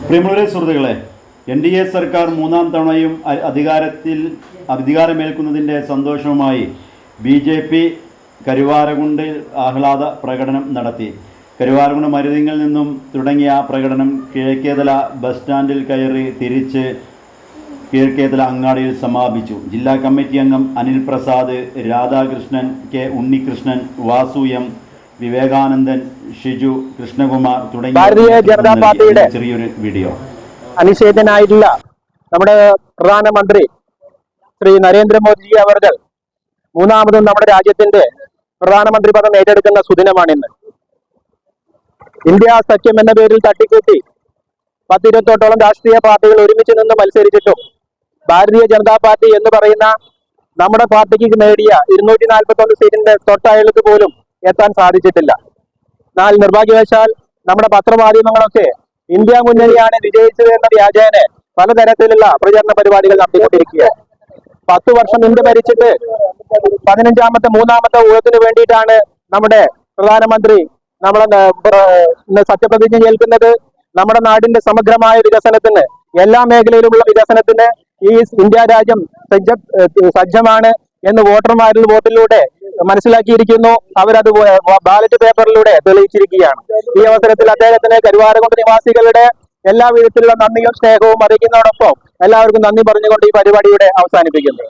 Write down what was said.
പ്രിയമുള്ളവരെ സുഹൃത്തുക്കളെ N D A സർക്കാർ മൂന്നാം തവണയും അധികാരത്തിൽ അധികാരമേൽക്കുന്നതിന്റെ സന്തോഷവുമായി ബി ജെ പി കരുവാരകുണ്ടിൽ ആഹ്ലാദ പ്രകടനം നടത്തി. കരുവാരകുണ്ട് മരുതിങ്ങിൽ നിന്നും തുടങ്ങിയ ആ പ്രകടനം കിഴക്കേതല ബസ് സ്റ്റാൻഡിൽ കയറി തിരിച്ച് കിഴക്കേതല അങ്ങാടിയിൽ സമാപിച്ചു. ജില്ലാ കമ്മിറ്റി അംഗം അനിൽ പ്രസാദ് രാധാകൃഷ്ണൻ കെ ഉണ്ണികൃഷ്ണൻ വാസു എം വിവേകാനന്ദൻ ഷിജു കൃഷ്ണകുമാർ തുടങ്ങിയ ജനതാ തുടങ്ങിയ പാർട്ടിയുടെ ചെറിയൊരു വീഡിയോ. അനിഷേധനായിട്ടുള്ള നമ്മുടെ പ്രധാനമന്ത്രി ശ്രീ നരേന്ദ്രമോദിജി അവർ മൂന്നാമതും നമ്മുടെ രാജ്യത്തിന്റെ പ്രധാനമന്ത്രി പദം ഏറ്റെടുക്കുന്ന സുദിനമാണിന്ന്. ഇന്ത്യ സഖ്യം എന്ന പേരിൽ തട്ടിക്കൂട്ടി പത്തിരുപത്തോട്ടോളം രാഷ്ട്രീയ പാർട്ടികൾ ഒരുമിച്ച് നിന്ന് മത്സരിച്ചിട്ടും ഭാരതീയ ജനതാ പാർട്ടി എന്ന് പറയുന്ന നമ്മുടെ പാർട്ടിക്ക് നേടിയ ഇരുന്നൂറ്റി നാൽപ്പത്തി ഒന്ന് സീറ്റിന്റെ തൊട്ടയലത്ത് പോലും എത്താൻ സാധിച്ചിട്ടില്ല. എന്നാൽ നിർഭാഗ്യവശാൽ നമ്മുടെ പത്രമാധ്യമങ്ങളൊക്കെ ഇന്ത്യ മുന്നണിയാണ് വിജയിച്ചത് എന്ന വ്യാജേന പലതരത്തിലുള്ള പ്രചരണ പരിപാടികൾ നടത്തിക്കൊണ്ടിരിക്കുകയാണ്. പത്ത് വർഷം ഇന്ത്യ ഭരിച്ചിട്ട് പതിനഞ്ചാമത്തെ മൂന്നാമത്തെ ഊഴത്തിന് വേണ്ടിയിട്ടാണ് നമ്മുടെ പ്രധാനമന്ത്രി നമ്മളെ സത്യപ്രതിജ്ഞ ഏൽക്കുന്നത്. നമ്മുടെ നാടിന്റെ സമഗ്രമായ വികസനത്തിന് എല്ലാ മേഖലയിലുമുള്ള വികസനത്തിന് ഈ ഇന്ത്യ രാജ്യം സജ്ജ സജ്ജമാണ് എന്ന് വോട്ടർമാരിൽ വോട്ടിലൂടെ മനസ്സിലാക്കിയിരിക്കുന്നു. അവരത് ബാലറ്റ് പേപ്പറിലൂടെ തെളിയിച്ചിരിക്കുകയാണ്. ഈ അവസരത്തിൽ അദ്ദേഹത്തിന് കരുവാരകുണ്ട് നിവാസികളുടെ എല്ലാ വിധത്തിലുള്ള നന്ദിയും സ്നേഹവും അറിയിക്കുന്നതോടൊപ്പം എല്ലാവർക്കും നന്ദി പറഞ്ഞുകൊണ്ട് ഈ പരിപാടിയുടെ അവസാനിപ്പിക്കുന്നു.